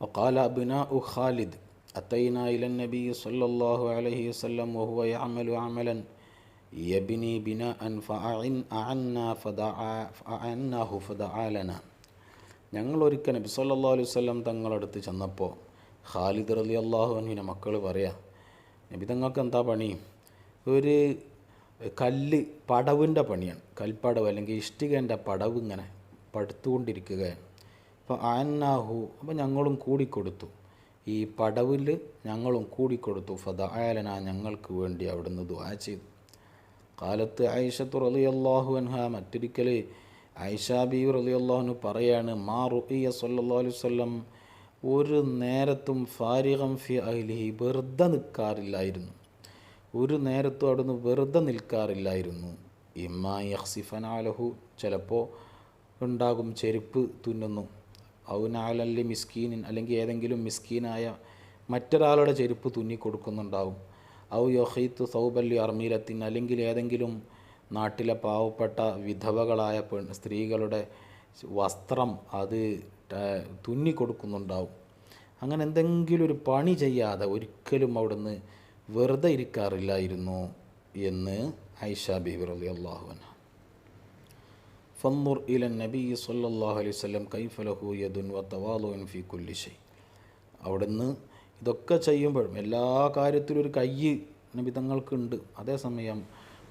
وقال أبناء خالد أتينا إلى النبي صلى الله عليه وسلم وهو يعمل عملا يبني بناء فأعن أعنا فدعا فأعناه فدعا لنا ഞങ്ങൾ ഒരിക്കൽ നബി സല്ലല്ലാഹു അലൈഹി വസല്ലം തങ്ങളടുത്ത് ചെന്നപ്പോൾ ഖാലിദ് റലി അള്ളാഹുവിനെ മക്കൾ പറയാ നബി തങ്ങൾക്ക് എന്താ പണി ഒരു കല്ല് പടവിന്റെ പണിയാണ്. കൽപ്പടവ് അല്ലെങ്കിൽ ഇഷ്ടികന്റെ പടവ് ഇങ്ങനെ പടുത്തുകൊണ്ടിരിക്കുകയാണ് അപ്പോൾ ആന്നാഹു അപ്പോൾ ഞങ്ങളും കൂടിക്കൊടുത്തു. ഈ പടവിൽ ഞങ്ങളും കൂടിക്കൊടുത്തു. ഫത ആലന ഞങ്ങൾക്ക് വേണ്ടി അവിടുന്ന് ദുആ ചെയ്തു. കാലത്ത് ഐഷത്തു റലി അള്ളാഹു അൻഹ മറ്റൊരിക്കൽ ഐഷാബി റലി അള്ളാഹുന് പറയാണ് മാ റുഇയ സല്ലല്ലാഹു അലൈഹി വസല്ലം ഒരു നേരത്തും ഫാരിഖം ഫി അഹ്ലിഹി വെറുതെ നിൽക്കാറില്ലായിരുന്നു ഒരു നേരത്തും അവിടുന്ന് വെറുതെ നിൽക്കാറില്ലായിരുന്നു. ഇമ്മാ യഹ്സിഫനാലഹു ചിലപ്പോൾ ഉണ്ടാകും ചെരുപ്പ് തുന്നുന്നു. ഔനാലല്ലി മിസ്കീനിൻ അല്ലെങ്കിൽ ഏതെങ്കിലും മിസ്കീനായ മറ്റൊരാളുടെ ചെരുപ്പ് തുന്നി കൊടുക്കുന്നുണ്ടാവും. ഔ യൊഹീത്ത് സൗബല്ലി അർമീലത്തിൻ അല്ലെങ്കിൽ ഏതെങ്കിലും നാട്ടിലെ പാവപ്പെട്ട വിധവകളായ പെൺ സ്ത്രീകളുടെ വസ്ത്രം അത് തുന്നി കൊടുക്കുന്നുണ്ടാവും. അങ്ങനെ എന്തെങ്കിലും ഒരു പണി ചെയ്യാതെ ഒരിക്കലും അവിടുന്ന് വെറുതെ ഇരിക്കാറില്ലായിരുന്നു എന്ന് ഐഷ ബീബി റലി അള്ളാഹുന ഫന്നുർ ഇല നബി സല്ലല്ലാഹു അലൈഹി വസല്ലം കൈഫ ലഹു യദുൻ വ ഫി കുല്ലി ഷൈ. അവിടുന്ന് ഇതൊക്കെ ചെയ്യുമ്പോഴും എല്ലാ കാര്യത്തിലും ഒരു കൈ നബി തങ്ങൾക്കുണ്ട്. അതേസമയം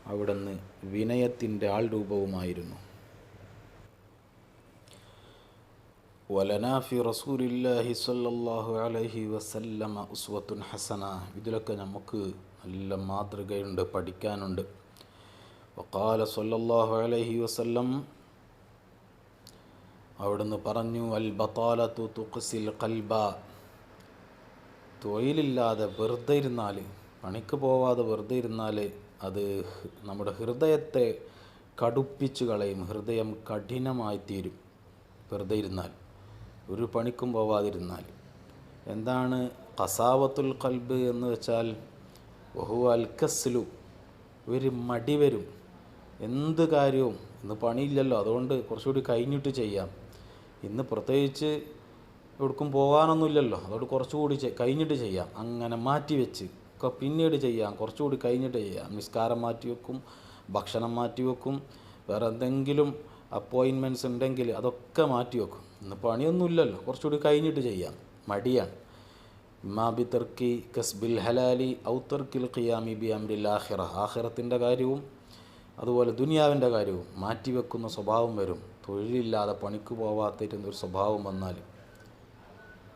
അവിടുന്ന് വിനയത്തിന്റെ ആൾ രൂപവുമായിരുന്നു വലനാ ഫി റസൂലില്ലാഹി സല്ലല്ലാഹു അലൈഹി വസല്ലമ ഉസ്വത്തുൻ ഹസന ഇതിലൊക്കെ നമുക്ക് നല്ല മാതൃകയുണ്ട് പഠിക്കാനുണ്ട്. വക്കാല സല്ലല്ലാഹു അലൈഹി വസല്ലം അവിടുന്ന് പറഞ്ഞു അൽ ബത്താലത്തു തുഖ്സിൽ ഖൽബ. തൊഴിലില്ലാതെ വെറുതെ ഇരുന്നാൽ പണിക്ക് പോവാതെ വെറുതെ ഇരുന്നാൽ അത് നമ്മുടെ ഹൃദയത്തെ കടുപ്പിച്ച് കളയും ഹൃദയം കഠിനമായി തീരും വെറുതെ ഇരുന്നാൽ. ഒരു പണിക്കും പോവാതിരുന്നാൽ. എന്താണ് കസാവത്തുൽ കൽബ് എന്ന് വെച്ചാൽ ബഹു അൽക്കസ്ലു ഒരു മടി വരും. എന്ത് കാര്യവും ഇന്ന് പണിയില്ലല്ലോ അതുകൊണ്ട് കുറച്ചുകൂടി കഴിഞ്ഞിട്ട് ചെയ്യാം. ഇന്ന് പ്രത്യേകിച്ച് എവിടേക്കും പോകാനൊന്നുമില്ലല്ലോ അതുകൊണ്ട് കുറച്ചുകൂടി കഴിഞ്ഞിട്ട് ചെയ്യാം. അങ്ങനെ മാറ്റി വെച്ച് പിന്നീട് ചെയ്യാം. കുറച്ചുകൂടി കഴിഞ്ഞിട്ട് ചെയ്യാം. നിസ്കാരം മാറ്റി വെക്കും ഭക്ഷണം മാറ്റി വെക്കും വേറെ എന്തെങ്കിലും അപ്പോയിൻമെന്റ്സ് ഉണ്ടെങ്കിൽ അതൊക്കെ മാറ്റി വെക്കും. ഇന്ന് പണിയൊന്നുമില്ലല്ലോ കുറച്ചുകൂടി കഴിഞ്ഞിട്ട് ചെയ്യാം മടിയാണ് ഇമാ ബി തർക്കി കസ്ബിൽ ഹലാലി ഔ തർക്കിൽ ഖിയാമി ബി അംരിൽ ആഖിറ ആഖിറത്തിൻ്റെ കാര്യവും അതുപോലെ ദുനിയാവിൻ്റെ കാര്യവും മാറ്റിവെക്കുന്ന സ്വഭാവം വരും തൊഴിലില്ലാതെ പണിക്ക് പോവാത്തിരുന്ന ഒരു സ്വഭാവം വന്നാൽ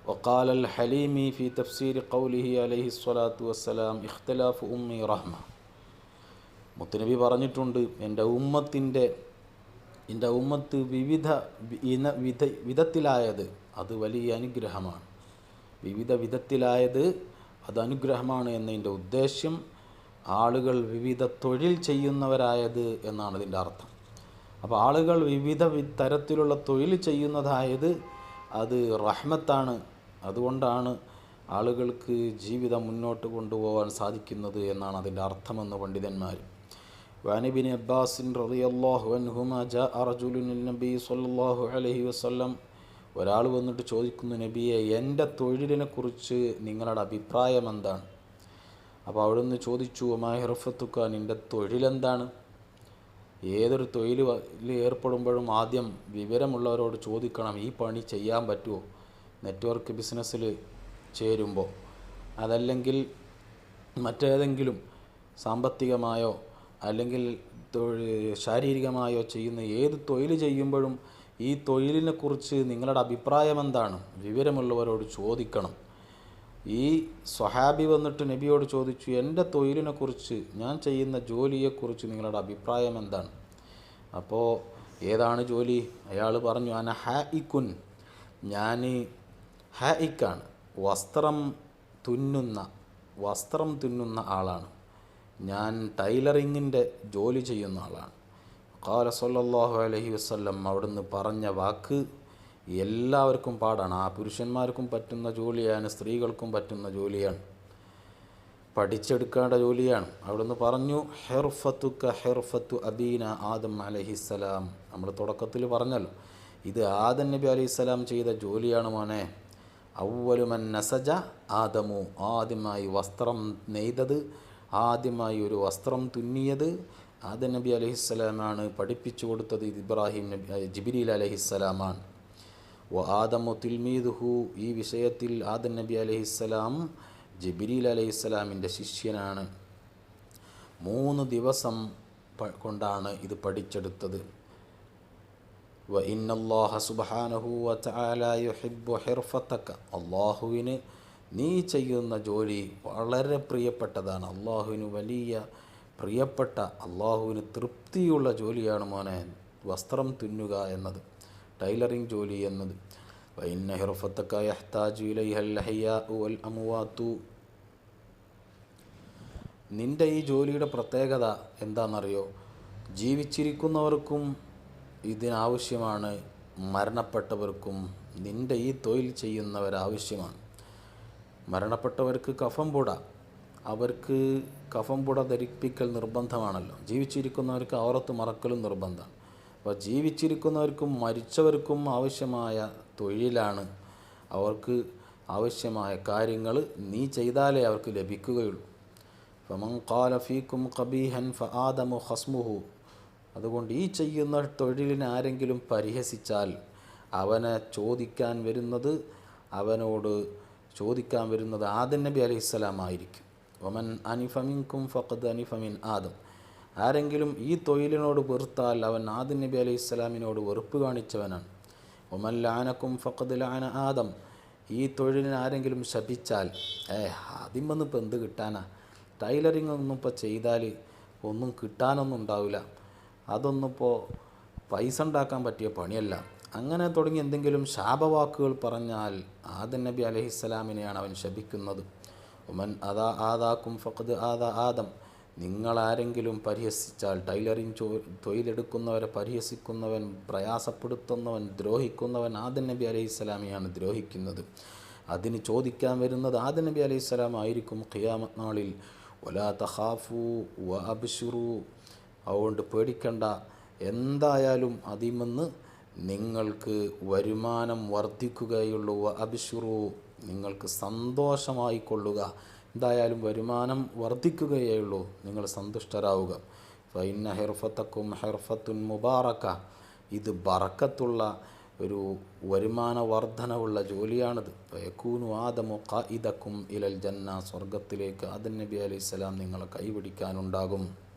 وقال الحليمي في تفسير قوله عليه الصلاة والسلام اختلاف أمي رحمة മുത്തുനബി പറഞ്ഞിട്ടുണ്ട് എൻ്റെ ഉമ്മത്തിൻ്റെ എന്റെ ഉമ്മത്ത് വിവിധ ഇന വിധ വിധത്തിലായത് അത് വലിയ അനുഗ്രഹമാണ്. വിവിധ വിധത്തിലായത് അത് അനുഗ്രഹമാണ് എന്നതിന്റെ ഉദ്ദേശ്യം ആളുകൾ വിവിധ തൊഴിൽ ചെയ്യുന്നവരായത് എന്നാണ് ഇതിന്റെ അർത്ഥം. അപ്പോൾ ആളുകൾ വിവിധ തരത്തിലുള്ള തൊഴിൽ ചെയ്യുന്നതായത് അത് റഹ്മത്താണ്. അതുകൊണ്ടാണ് ആളുകൾക്ക് ജീവിതം മുന്നോട്ട് കൊണ്ടുപോകാൻ സാധിക്കുന്നത് എന്നാണ് അതിന്റെ അർത്ഥമെന്ന് പണ്ഡിതന്മാർ وعن ابن عباس رضي الله عنهما جاء رجل النبي صلى الله عليه وسلم ഒരാൾ വന്നിട്ട് ചോദിക്കുന്നു നബിയെ എൻ്റെ തൊഴിലിനെ കുറിച്ച് നിങ്ങളുടെ അഭിപ്രായം എന്താണ് അപ്പോൾ അവിടുന്ന് ചോദിച്ചു മാഹിറഫത്തുക്ക നിൻ്റെ തൊഴിലെന്താണ് ഏതൊരു തൊഴിൽ ഏർപ്പെടുമ്പോഴും ആദ്യം വിവരമുള്ളവരോട് ചോദിക്കണം ഈ പണി ചെയ്യാൻ പറ്റുമോ നെറ്റ്വർക്ക് ബിസിനസ്സിൽ ചേരുമ്പോൾ അതല്ലെങ്കിൽ മറ്റേതെങ്കിലും സാമ്പത്തികമായോ അല്ലെങ്കിൽ ശാരീരികമായോ ചെയ്യുന്ന ഏത് തൊഴിൽ ചെയ്യുമ്പോഴും ഈ തൊഴിലിനെക്കുറിച്ച് നിങ്ങളുടെ അഭിപ്രായം എന്താണ്? വിവരമുള്ളവരോട് ചോദിക്കണം. ഈ സ്വഹാബി വന്നിട്ട് നബിയോട് ചോദിച്ചു എന്റെ തൊഴിലിനെക്കുറിച്ച് ഞാൻ ചെയ്യുന്ന ജോലിയെക്കുറിച്ച് നിങ്ങളുടെ അഭിപ്രായം എന്താണ്? അപ്പോൾ ഏതാണ് ജോലി? അയാൾ പറഞ്ഞു അന ഹ ഇക്കുൻ ഞാൻ ഹ ഇക്കാണ് വസ്ത്രം തുന്നുന്ന വസ്ത്രം തുന്നുന്ന ആളാണ്. ഞാൻ ടൈലറിങ്ങിന്റെ ജോലി ചെയ്യുന്ന ആളാണ്. കാല സല്ലല്ലാഹു അലൈഹി വസല്ലം അവിടുന്ന് പറഞ്ഞ വാക്ക് എല്ലാവർക്കും പാടാണ്. ആ പുരുഷന്മാർക്കും പറ്റുന്ന ജോലിയാണ് സ്ത്രീകൾക്കും പറ്റുന്ന ജോലിയാണ്. പഠിച്ചെടുക്കേണ്ട ജോലിയാണ്. അവിടുന്ന് പറഞ്ഞു ഹെർഫത്തുക്ക ഹെർഫത്തു അബീന ആദം അലഹിസ്സലാം നമ്മൾ തുടക്കത്തിൽ പറഞ്ഞല്ലോ ഇത് ആദം നബി അലൈഹിസ്സലാം ചെയ്ത ജോലിയാണ് മോനെ. ഔവലുമൻ നസജ ആദമു ആദ്യമായി വസ്ത്രം നെയ്തത് ആദ്യമായി ഒരു വസ്ത്രം തുന്നിയത് ആദം നബി അലഹിസ്സലാമാണ് പഠിപ്പിച്ചു കൊടുത്തത്. ഇബ്രാഹിം നബി ജിബിരിൽ അലഹിസ്സലാമാണ്. വ ആദമു തിൽമീദുഹു. ഈ വിഷയത്തിൽ ആദം നബി അലഹിസ്സലാം ജിബിരിൽ അലഹിസ്സലാമിന്റെ ശിഷ്യനാണ്. മൂന്ന് ദിവസം കൊണ്ടാണ് ഇത് പഠിച്ചെടുത്തത്. വ ഇന്നല്ലാഹ സുബ്ഹാനഹു വ തആല യുഹിബ്ബു ഹിർഫത്തക അള്ളാഹുവിന് നീ ചെയ്യുന്ന ജോലി വളരെ പ്രിയപ്പെട്ടതാണ്. അള്ളാഹുവിന് വലിയ പ്രിയപ്പെട്ട അള്ളാഹുവിന് തൃപ്തിയുള്ള ജോലിയാണ് മോനെ വസ്ത്രം തുന്നുക എന്നത് ടൈലറിങ് ജോലി എന്നത്. വ ഇന്ന യഹ്താജു ഇലൈഹൽ നിന്റെ ഈ ജോലിയുടെ പ്രത്യേകത എന്താണെന്നറിയോ? ജീവിച്ചിരിക്കുന്നവർക്കും ഇതിനാവശ്യമാണ് മരണപ്പെട്ടവർക്കും നിന്റെ ഈ തൊഴിൽ ചെയ്യുന്നവരാവശ്യമാണ്. മരണപ്പെട്ടവർക്ക് കഫം പുട. അവർക്ക് കഫം പുട ധരിപ്പിക്കൽ നിർബന്ധമാണല്ലോ. ജീവിച്ചിരിക്കുന്നവർക്ക് ഔറത്ത് മറക്കലും നിർബന്ധമാണ് അപ്പോൾ ജീവിച്ചിരിക്കുന്നവർക്കും മരിച്ചവർക്കും ആവശ്യമായ തൊഴിലാണ് അവർക്ക് ആവശ്യമായ കാര്യങ്ങൾ നീ ചെയ്താലേ അവർക്ക് ലഭിക്കുകയുള്ളൂ. ഫമൻ ഖാല ഫീക്കും ഖബീഹൻ ഫആദമു ഖസ്മുഹു. അതുകൊണ്ട് ഈ ചെയ്യുന്ന തൊഴിലിനെ ആരെങ്കിലും പരിഹസിച്ചാൽ അവനെ ചോദിക്കാൻ വരുന്നത് അവനോട് ചോദിക്കാൻ വരുന്നത് ആദം നബി അലൈഹിസ്സലാം ആയിരിക്കും. ഒമൻ അനിഫമിൻകും ഫഖദ് അനിഫമിൻ ആദം. ആരെങ്കിലും ഈ തൊഴിലിനോട് വെറുത്താൽ അവൻ ആദം നബി അലൈഹിസ്സലാമിനോട് വെറുപ്പ് കാണിച്ചവനാണ്. ഒമൻ ലാനക്കും ഫഖദ് ലാന ആദം. ഈ തൊഴിലിന് ആരെങ്കിലും ശപിച്ചാൽ ഏ ആദ്യം വന്ന് ഇപ്പം എന്ത് കിട്ടാനാ? ടൈലറിങ് ഒന്നും ഇപ്പോൾ ചെയ്താൽ ഒന്നും കിട്ടാനൊന്നും ഉണ്ടാവില്ല. അതൊന്നും പൈസ ഉണ്ടാക്കാൻ പറ്റിയ പണിയല്ല. അങ്ങനെ തുടങ്ങി എന്തെങ്കിലും ശാപവാക്കുകൾ പറഞ്ഞാൽ ആദം നബി അലഹിസ്സലാമിനെയാണ് അവൻ ശപിക്കുന്നത്. ഉമൻ അതാ ആദാക്കും ഫഖദ് ആദാ ആദം. നിങ്ങളാരെങ്കിലും പരിഹസിച്ചാൽ ടൈലറിങ് തൊഴിലെടുക്കുന്നവരെ പരിഹസിക്കുന്നവൻ പ്രയാസപ്പെടുത്തുന്നവൻ ദ്രോഹിക്കുന്നവൻ ആദം നബി അലൈഹിസ്സലാമിയാണ് ദ്രോഹിക്കുന്നത്. അതിന് ചോദിക്കാൻ വരുന്നത് ആദം നബി അലൈഹിസ്സലാം ആയിരിക്കും ഖിയാമത് നാളിൽ. ഒലാ തഹാഫു വ അബ്ശുറു. അതുകൊണ്ട് പേടിക്കണ്ട. എന്തായാലും അതിമെന്ന് നിങ്ങൾക്ക് വരുമാനം വർദ്ധിക്കുകയുള്ളൂ. അബിഷുറു നിങ്ങൾക്ക് സന്തോഷമായിക്കൊള്ളുക എന്തായാലും വരുമാനം വർദ്ധിക്കുകയുള്ളൂ നിങ്ങൾ സന്തുഷ്ടരാവുക. ഫൈന ഹെർഫത്തക്കും ഹെർഫത്തുൻ മുബാറക്ക. ഇത് ബറക്കത്തുള്ള ഒരു വരുമാന വർധനവുള്ള ജോലിയാണിത്. യക്കൂനു ആദമു ഖായിദക്കും ഇലൽ ജന്ന. സ്വർഗത്തിലേക്ക് ആദൻ നബി അലൈഹി സ്വലാം നിങ്ങളെ കൈപിടിക്കാനുണ്ടാകും.